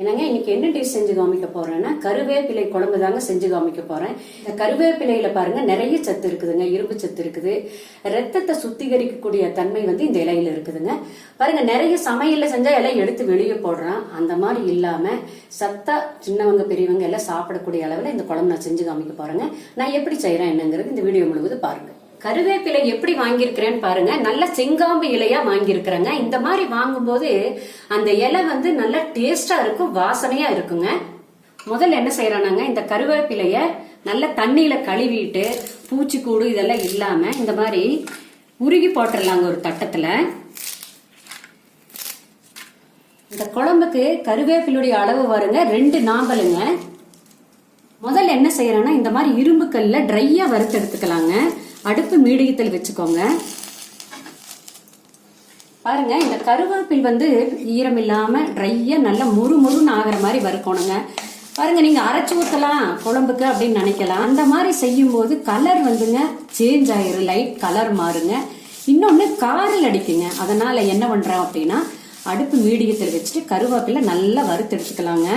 என்னங்க இன்னைக்கு என்ன டிஷ் செஞ்சு காமிக்க போறேன்னா கருவேப்பிலை குழம்பு தாங்க செஞ்சு காமிக்க போறேன். இந்த கருவேப்பிலையில பாருங்க நிறைய சத்து இருக்குதுங்க இரும்பு சத்து இருக்குது. ரத்தத்தை சுத்திகரிக்கக்கூடிய தன்மை வந்து இந்த இலையில இருக்குதுங்க. பாருங்க நிறைய சமையல்ல செஞ்சா இலை எடுத்து வெளியே போடுறான். அந்த மாதிரி இல்லாம சத்தா சின்னவங்க பெரியவங்க எல்லாம் சாப்பிடக்கூடிய அளவுல இந்த குழம்பு நான் செஞ்சு காமிக்க போறேங்க. நான் எப்படி செய்யறேன் என்னங்கிறது இந்த வீடியோ முழுவதும் பாருங்க. கருவேப்பிலை எப்படி வாங்கியிருக்கிறேன்னு பாருங்க. நல்ல செங்காம்பு இலையா வாங்கியிருக்கிறேங்க. இந்த மாதிரி வாங்கும்போது அந்த இலை வந்து நல்ல டேஸ்டா இருக்கும் வாசனையா இருக்குங்க. முதல்ல என்ன செய்யறானாங்க? இந்த கருவேப்பிலைய நல்ல தண்ணியில கழுவிட்டு பூச்சிக்கூடு இதெல்லாம் இல்லாம இந்த மாதிரி உருகி போட்டுடலாங்க ஒரு தட்டத்துல. இந்த குழம்புக்கு கருவேப்பிலுடைய அளவு வருங்க. ரெண்டு நாம்பலுங்க. முதல்ல என்ன செய்யறேன்னா இந்த மாதிரி இரும்பு கல்ல ட்ரையா வறுத்து எடுத்துக்கலாங்க. அடுப்பு மீடியத்தில் வச்சுக்கோங்க. பாருங்க இந்த கருவேப்பில் வந்து ஈரம் இல்லாம ட்ரையா நல்லா முறுமுறுன்னு ஆகிற மாதிரி வறுக்கணுங்க. பாருங்க நீங்க அரைச்சு ஊத்தலாம் குழம்புக்கு அப்படின்னு நினைக்கலாம். அந்த மாதிரி செய்யும் போது கலர் வந்துங்க சேஞ்ச் ஆயிரும் லைட் கலர் மாறுங்க. இன்னொன்னு காரில் அடிக்குங்க. அதனால என்ன பண்றோம் அப்படின்னா அடுப்பு மீடியத்தில் வச்சுட்டு கருவேப்பிலை நல்லா வறுத்து எடுத்துக்கலாங்க.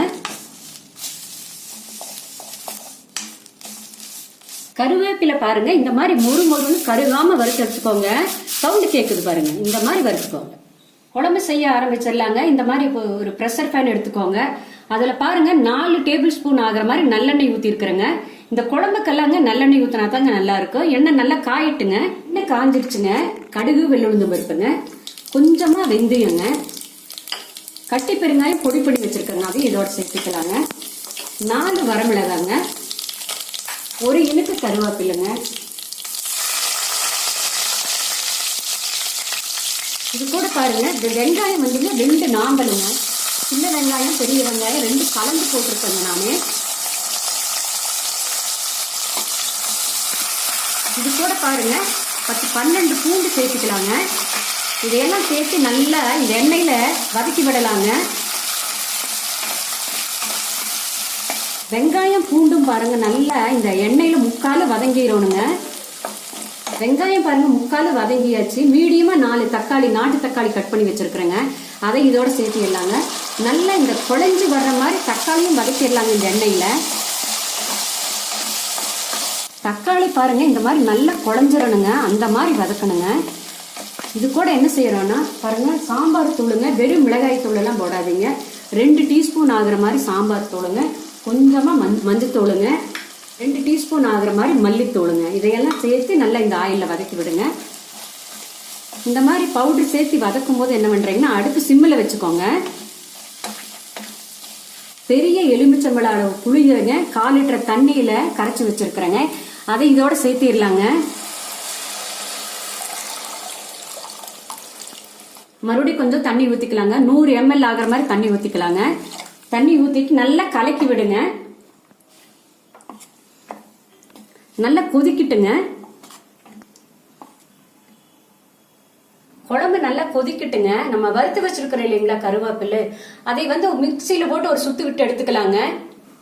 கருவேப்பிலை பாருங்க. இந்த மாதிரி முறு முறுன்னு கருகாம வறுத்து சவுண்டு கேட்குது பாருங்க. இந்த மாதிரி வறுத்துக்கோங்க. குழம்பு செய்ய ஆரம்பிச்சிடலாங்க. இந்த மாதிரி ஒரு ப்ரெஷர் ஃபேன் எடுத்துக்கோங்க. அதுல பாருங்க நாலு டேபிள் ஸ்பூன் ஆகுற மாதிரி நல்லெண்ணெய் ஊத்தி இருக்கிறேங்க இந்த குழம்புக்கெல்லாங்க நல்லெண்ணெய் ஊத்தினா தாங்க நல்லா இருக்கும் எண்ணெய் நல்லா காயிட்டுங்க. எண்ணெய் காஞ்சிருச்சுங்க. கடுகு வெள்ளுளுந்து பருப்புங்க. கொஞ்சமா வெந்தயங்க. கட்டி பெருங்காயம் பொடி பண்ணி வச்சிருக்கேங்க அதையும் இதோட சேர்த்துக்கலாங்க. நாலு வரமிளகாங்க. ஒரு இழுக்கு கருவேப்பிலைங்க. இது கூட பாருங்க இந்த வெங்காயம் வந்துங்க ரெண்டு நாம்பலுங்க சின்ன வெங்காயம் பெரிய வெங்காயம் ரெண்டு கலந்து போட்டிருக்கேங்க நான். இது கூட பாருங்க பத்து பன்னெண்டு பூண்டு சேர்த்துக்கலாங்க. இதையெல்லாம் சேர்த்து நல்லா இந்த எண்ணெயில் வதக்கி விடலாங்க. வெங்காயம் பூண்டும் பாருங்க நல்லா இந்த எண்ணெயில் முக்கால் வதங்கிடணுங்க. வெங்காயம் பாருங்க முக்கால் வதங்கியாச்சு. மீடியமாக நாலு தக்காளி நாட்டு தக்காளி கட் பண்ணி வச்சுருக்குறேங்க. அதை இதோட சேர்த்திடலாங்க நல்லா இந்த குழஞ்சி வர்ற மாதிரி தக்காளியும் வதக்கிடலாங்க இந்த எண்ணெயில். தக்காளி பாருங்கள் இந்த மாதிரி நல்லா குழஞ்சிடணுங்க அந்த மாதிரி வதக்கணுங்க. இது கூட என்ன செய்கிறோன்னா பாருங்கள் சாம்பார் தூளுங்க வெறும் மிளகாய் தூளெல்லாம் போடாதீங்க. ரெண்டு டீஸ்பூன் ஆகிற மாதிரி சாம்பார் தூளுங்க. கொஞ்சமாக மஞ் மஞ்சத்தூளுங்க. ரெண்டு டீஸ்பூன் ஆகிற மாதிரி மல்லித்தூளுங்க. இதையெல்லாம் சேர்த்து நல்லா இந்த ஆயிலில் வதக்கி விடுங்க. இந்த மாதிரி பவுடர் சேர்த்து வதக்கும் போது என்ன பண்ணுறீங்கன்னா அடுப்பு சிம்மில் வச்சுக்கோங்க. பெரிய எலுமிச்சம்பழ அளவு கால் லிட்டர் தண்ணியில் கரைச்சி வச்சுருக்குறேங்க. அதை இதோட சேர்த்திடலாங்க. மறுபடியும் கொஞ்சம் தண்ணி ஊற்றிக்கலாங்க நூறு எம்எல் ஆகிற மாதிரி தண்ணி ஊற்றிக்கலாங்க தண்ணி ஊத்திட்டு நல்லா கலக்கி விடுங்க. நல்லா கொதிக்கிட்டுங்க. குழம்பு நல்லா கொதிக்கட்டுங்க. நம்ம வறுத்து வச்சிருக்கிறோம் இல்லைங்களா கருவேப்பிலை? அதை வந்து மிக்சியில போட்டு ஒரு சுத்து விட்டு எடுத்துக்கலாங்க.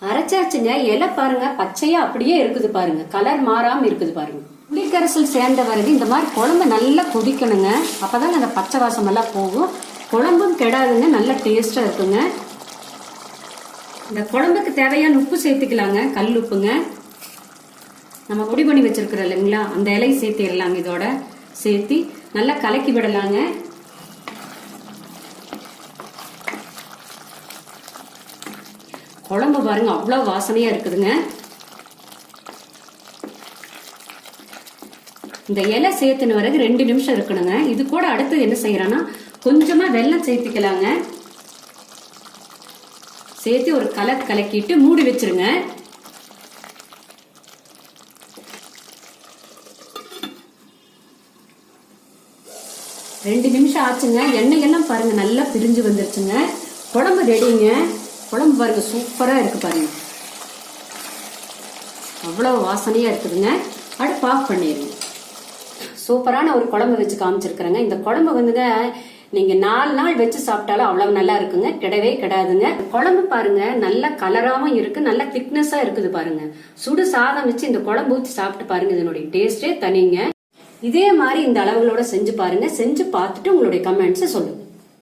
அரைச்சாச்சுங்க. இலை பாருங்க. பச்சையா அப்படியே இருக்குது பாருங்க. கலர் மாறாம இருக்குது பாருங்க. புளிக்கரசல் சேர்ந்த வரது இந்த மாதிரி குழம்பு நல்லா கொதிக்கணுங்க. அப்பதாங்க அந்த பச்சை வாசம் எல்லாம் போகும். குழம்பும் கெடாதுங்க. நல்ல டேஸ்டா இருக்குங்க. இந்த குழம்புக்கு தேவையான உப்பு சேர்த்துக்கலாங்க. கல் உப்புங்க. நம்ம பொடி பண்ணி வச்சிருக்கிறோம் இல்லைங்களா? அந்த இலையை சேர்த்திடலாங்க இதோட. சேர்த்து நல்லா கலக்கி விடலாங்க. குழம்பு பாருங்க அவ்வளோ வாசனையாக இருக்குதுங்க. இந்த இலை சேர்த்துன பிறகு ரெண்டு நிமிஷம் இருக்கணுங்க. இது கூட அடுத்து என்ன செய்யறோன்னா கொஞ்சமா வெள்ளம் சேர்த்துக்கலாங்க. சேர்த்து ஒரு கலர் கலக்கிட்டு மூடி வச்சிருங்க. ரெண்டு நிமிஷம் ஆச்சுங்க. எண்ணெய் எல்லாம் பாருங்க நல்லா பிரிஞ்சு வந்துருச்சுங்க. குழம்பு ரெடிங்க குழம்பு பாருங்க சூப்பரா இருக்கு பாருங்க. அவ்வளவு வாசனையா இருக்குதுங்க. அடுப்பு ஆஃப் பண்ணிடுங்க. சூப்பரான ஒரு குழம்பு வச்சு காமிச்சிருக்கிறேங்க. இந்த குழம்பு வந்துங்க நீங்க நாலு நாள் வச்சு சாப்பிட்டாலும் அவ்வளவு நல்லா இருக்குங்க. கிடவே கிடாதுங்க. குழம்பு பாருங்க நல்ல கலராவும் இருக்கு நல்ல திக்னஸா இருக்குது பாருங்க. சுடு சாதம் வச்சு இந்த குழம்பு ஊற்றி சாப்பிட்டு பாருங்க இதனுடைய டேஸ்டே தனிங்க. இதே மாதிரி இந்த அளவுகளோட செஞ்சு பாருங்க. செஞ்சு பார்த்துட்டு உங்களுடைய கமெண்ட்ஸை சொல்லுங்க.